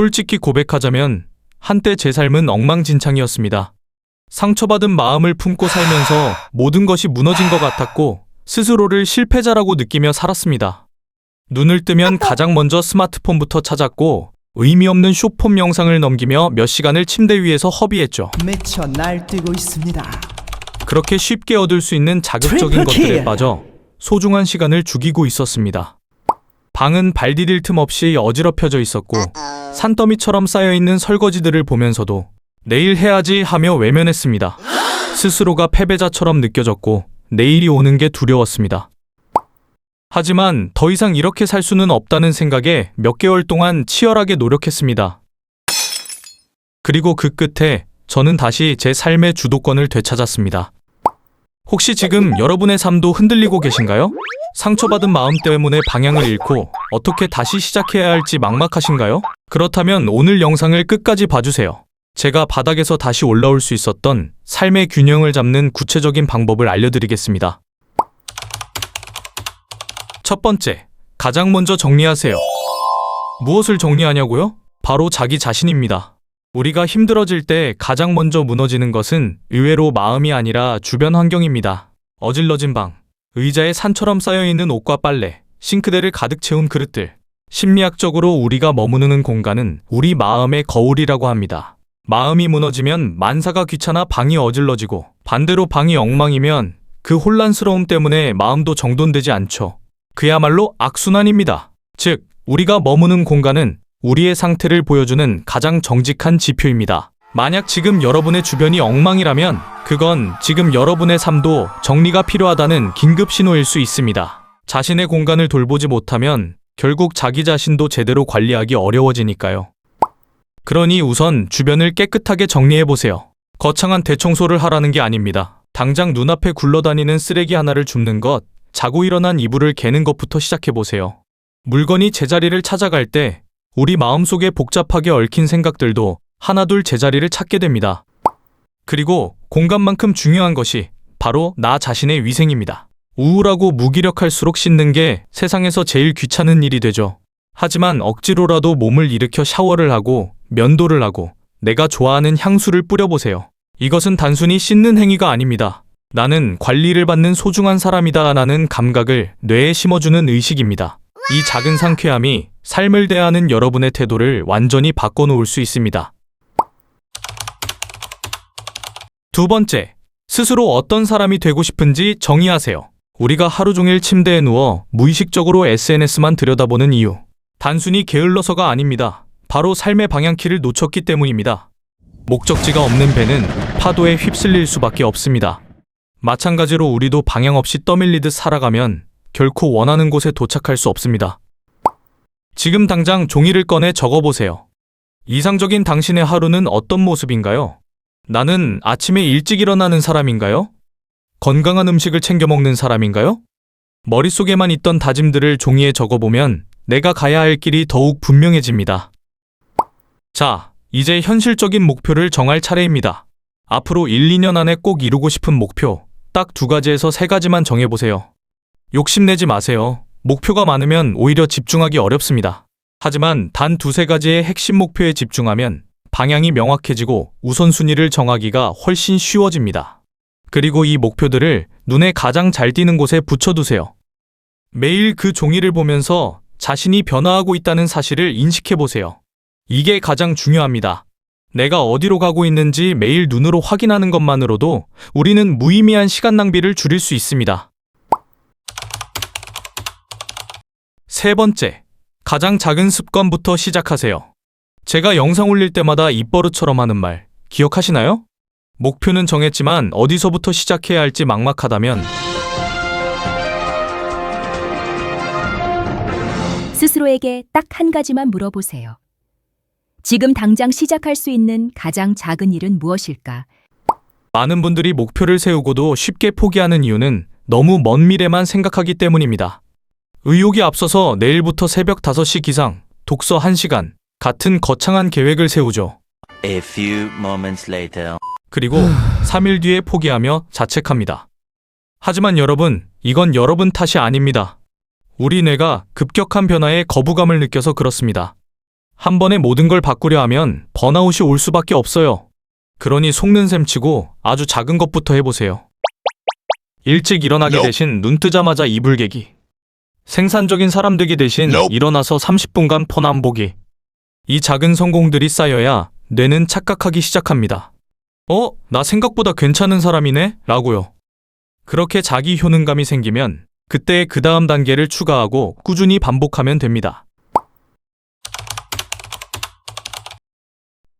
솔직히 고백하자면 한때 제 삶은 엉망진창이었습니다. 상처받은 마음을 품고 살면서 모든 것이 무너진 것 같았고 스스로를 실패자라고 느끼며 살았습니다. 눈을 뜨면 가장 먼저 스마트폰부터 찾았고 의미 없는 쇼폼 영상을 넘기며 몇 시간을 침대 위에서 허비했죠. 미쳐 날뛰고 있습니다. 그렇게 쉽게 얻을 수 있는 자극적인 트리플 것들에 킬! 빠져 소중한 시간을 죽이고 있었습니다. 방은 발 디딜 틈 없이 어지럽혀져 있었고 산더미처럼 쌓여 있는 설거지들을 보면서도 내일 해야지 하며 외면했습니다. 스스로가 패배자처럼 느껴졌고 내일이 오는 게 두려웠습니다. 하지만 더 이상 이렇게 살 수는 없다는 생각에 몇 개월 동안 치열하게 노력했습니다. 그리고 그 끝에 저는 다시 제 삶의 주도권을 되찾았습니다. 혹시 지금 여러분의 삶도 흔들리고 계신가요? 상처받은 마음 때문에 방향을 잃고 어떻게 다시 시작해야 할지 막막하신가요? 그렇다면 오늘 영상을 끝까지 봐주세요. 제가 바닥에서 다시 올라올 수 있었던 삶의 균형을 잡는 구체적인 방법을 알려드리겠습니다. 첫 번째, 가장 먼저 정리하세요. 무엇을 정리하냐고요? 바로 자기 자신입니다. 우리가 힘들어질 때 가장 먼저 무너지는 것은 의외로 마음이 아니라 주변 환경입니다. 어질러진 방, 의자에 산처럼 쌓여있는 옷과 빨래, 싱크대를 가득 채운 그릇들. 심리학적으로 우리가 머무르는 공간은 우리 마음의 거울이라고 합니다. 마음이 무너지면 만사가 귀찮아 방이 어질러지고 반대로 방이 엉망이면 그 혼란스러움 때문에 마음도 정돈되지 않죠. 그야말로 악순환입니다. 즉, 우리가 머무는 공간은 우리의 상태를 보여주는 가장 정직한 지표입니다. 만약 지금 여러분의 주변이 엉망이라면 그건 지금 여러분의 삶도 정리가 필요하다는 긴급 신호일 수 있습니다. 자신의 공간을 돌보지 못하면 결국 자기 자신도 제대로 관리하기 어려워지니까요. 그러니 우선 주변을 깨끗하게 정리해 보세요. 거창한 대청소를 하라는 게 아닙니다. 당장 눈앞에 굴러다니는 쓰레기 하나를 줍는 것, 자고 일어난 이불을 개는 것부터 시작해 보세요. 물건이 제자리를 찾아갈 때 우리 마음속에 복잡하게 얽힌 생각들도 하나둘 제자리를 찾게 됩니다. 그리고 공간만큼 중요한 것이 바로 나 자신의 위생입니다. 우울하고 무기력할수록 씻는 게 세상에서 제일 귀찮은 일이 되죠. 하지만 억지로라도 몸을 일으켜 샤워를 하고 면도를 하고 내가 좋아하는 향수를 뿌려보세요. 이것은 단순히 씻는 행위가 아닙니다. 나는 관리를 받는 소중한 사람이다 라는 감각을 뇌에 심어주는 의식입니다. 이 작은 상쾌함이 삶을 대하는 여러분의 태도를 완전히 바꿔놓을 수 있습니다. 두 번째, 스스로 어떤 사람이 되고 싶은지 정의하세요. 우리가 하루 종일 침대에 누워 무의식적으로 SNS만 들여다보는 이유. 단순히 게을러서가 아닙니다. 바로 삶의 방향키를 놓쳤기 때문입니다. 목적지가 없는 배는 파도에 휩쓸릴 수밖에 없습니다. 마찬가지로 우리도 방향 없이 떠밀리듯 살아가면 결코 원하는 곳에 도착할 수 없습니다. 지금 당장 종이를 꺼내 적어보세요. 이상적인 당신의 하루는 어떤 모습인가요? 나는 아침에 일찍 일어나는 사람인가요? 건강한 음식을 챙겨 먹는 사람인가요? 머릿속에만 있던 다짐들을 종이에 적어보면 내가 가야 할 길이 더욱 분명해집니다. 자, 이제 현실적인 목표를 정할 차례입니다. 앞으로 1, 2년 안에 꼭 이루고 싶은 목표, 딱 두 가지에서 세 가지만 정해보세요. 욕심내지 마세요. 목표가 많으면 오히려 집중하기 어렵습니다. 하지만 단 두세 가지의 핵심 목표에 집중하면 방향이 명확해지고 우선순위를 정하기가 훨씬 쉬워집니다. 그리고 이 목표들을 눈에 가장 잘 띄는 곳에 붙여두세요. 매일 그 종이를 보면서 자신이 변화하고 있다는 사실을 인식해 보세요. 이게 가장 중요합니다. 내가 어디로 가고 있는지 매일 눈으로 확인하는 것만으로도 우리는 무의미한 시간 낭비를 줄일 수 있습니다. 세 번째, 가장 작은 습관부터 시작하세요. 제가 영상 올릴 때마다 입버릇처럼 하는 말, 기억하시나요? 목표는 정했지만 어디서부터 시작해야 할지 막막하다면 스스로에게 딱 한 가지만 물어보세요. 지금 당장 시작할 수 있는 가장 작은 일은 무엇일까? 많은 분들이 목표를 세우고도 쉽게 포기하는 이유는 너무 먼 미래만 생각하기 때문입니다. 의욕이 앞서서 내일부터 새벽 5시 기상, 독서 1시간, 같은 거창한 계획을 세우죠. A few moments later. 그리고 3일 뒤에 포기하며 자책합니다. 하지만 여러분, 이건 여러분 탓이 아닙니다. 우리 뇌가 급격한 변화에 거부감을 느껴서 그렇습니다. 한 번에 모든 걸 바꾸려 하면 번아웃이 올 수밖에 없어요. 그러니 속는 셈 치고 아주 작은 것부터 해보세요. 일찍 일어나기 대신 눈 뜨자마자 이불 개기. 생산적인 사람 되기 대신 일어나서 30분간 폰안 보기. 이 작은 성공들이 쌓여야 뇌는 착각하기 시작합니다. 어, 나 생각보다 괜찮은 사람이네? 라고요. 그렇게 자기 효능감이 생기면 그때 그 다음 단계를 추가하고 꾸준히 반복하면 됩니다.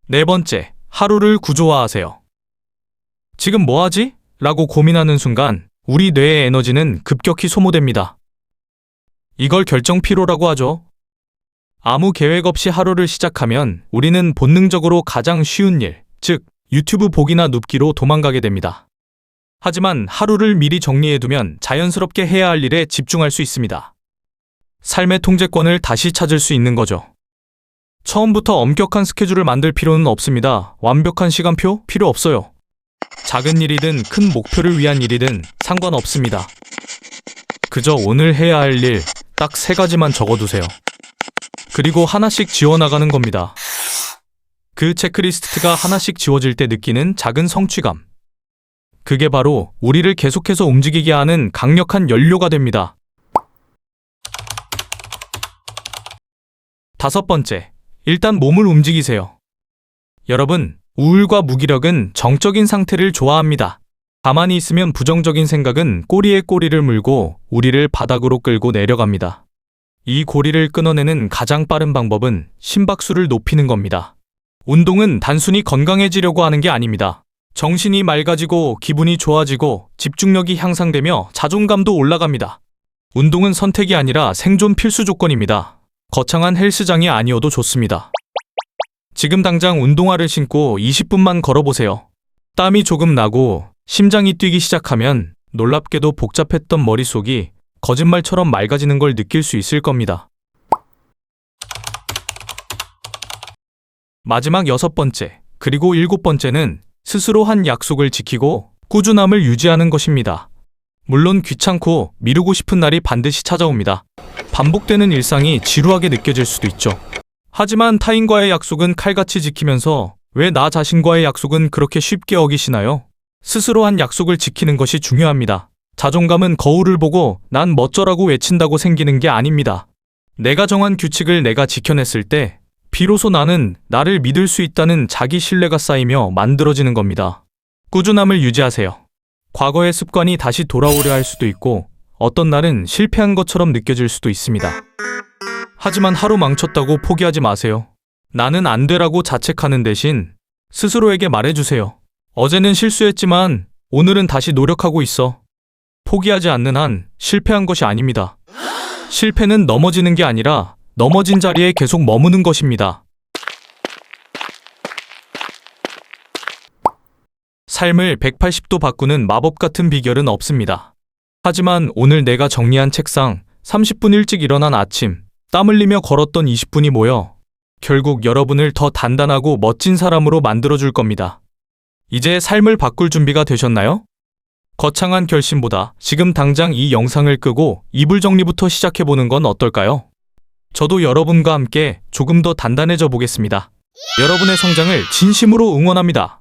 네 번째, 하루를 구조화하세요. 지금 뭐 하지? 라고 고민하는 순간 우리 뇌의 에너지는 급격히 소모됩니다. 이걸 결정 피로라고 하죠. 아무 계획 없이 하루를 시작하면 우리는 본능적으로 가장 쉬운 일, 즉 유튜브 보기나 눕기로 도망가게 됩니다. 하지만 하루를 미리 정리해두면 자연스럽게 해야 할 일에 집중할 수 있습니다. 삶의 통제권을 다시 찾을 수 있는 거죠. 처음부터 엄격한 스케줄을 만들 필요는 없습니다. 완벽한 시간표 필요 없어요. 작은 일이든 큰 목표를 위한 일이든 상관없습니다. 그저 오늘 해야 할 일 딱 세 가지만 적어두세요. 그리고 하나씩 지워나가는 겁니다. 그 체크리스트가 하나씩 지워질 때 느끼는 작은 성취감. 그게 바로 우리를 계속해서 움직이게 하는 강력한 연료가 됩니다. 다섯 번째, 일단 몸을 움직이세요. 여러분, 우울과 무기력은 정적인 상태를 좋아합니다. 가만히 있으면 부정적인 생각은 꼬리에 꼬리를 물고 우리를 바닥으로 끌고 내려갑니다. 이 고리를 끊어내는 가장 빠른 방법은 심박수를 높이는 겁니다. 운동은 단순히 건강해지려고 하는 게 아닙니다. 정신이 맑아지고 기분이 좋아지고 집중력이 향상되며 자존감도 올라갑니다. 운동은 선택이 아니라 생존 필수 조건입니다. 거창한 헬스장이 아니어도 좋습니다. 지금 당장 운동화를 신고 20분만 걸어보세요. 땀이 조금 나고 심장이 뛰기 시작하면 놀랍게도 복잡했던 머릿속이 거짓말처럼 맑아지는 걸 느낄 수 있을 겁니다. 마지막 여섯 번째, 그리고 일곱 번째는 스스로 한 약속을 지키고 꾸준함을 유지하는 것입니다. 물론 귀찮고 미루고 싶은 날이 반드시 찾아옵니다. 반복되는 일상이 지루하게 느껴질 수도 있죠. 하지만 타인과의 약속은 칼같이 지키면서 왜 나 자신과의 약속은 그렇게 쉽게 어기시나요? 스스로 한 약속을 지키는 것이 중요합니다. 자존감은 거울을 보고 난 멋져라고 외친다고 생기는 게 아닙니다. 내가 정한 규칙을 내가 지켜냈을 때 비로소 나는 나를 믿을 수 있다는 자기 신뢰가 쌓이며 만들어지는 겁니다. 꾸준함을 유지하세요. 과거의 습관이 다시 돌아오려 할 수도 있고 어떤 날은 실패한 것처럼 느껴질 수도 있습니다. 하지만 하루 망쳤다고 포기하지 마세요. 나는 안 되라고 자책하는 대신 스스로에게 말해주세요. 어제는 실수했지만 오늘은 다시 노력하고 있어. 포기하지 않는 한 실패한 것이 아닙니다. 실패는 넘어지는 게 아니라 넘어진 자리에 계속 머무는 것입니다. 삶을 180도 바꾸는 마법 같은 비결은 없습니다. 하지만 오늘 내가 정리한 책상, 30분 일찍 일어난 아침, 땀 흘리며 걸었던 20분이 모여 결국 여러분을 더 단단하고 멋진 사람으로 만들어줄 겁니다. 이제 삶을 바꿀 준비가 되셨나요? 거창한 결심보다 지금 당장 이 영상을 끄고 이불 정리부터 시작해보는 건 어떨까요? 저도 여러분과 함께 조금 더 단단해져 보겠습니다. 여러분의 성장을 진심으로 응원합니다.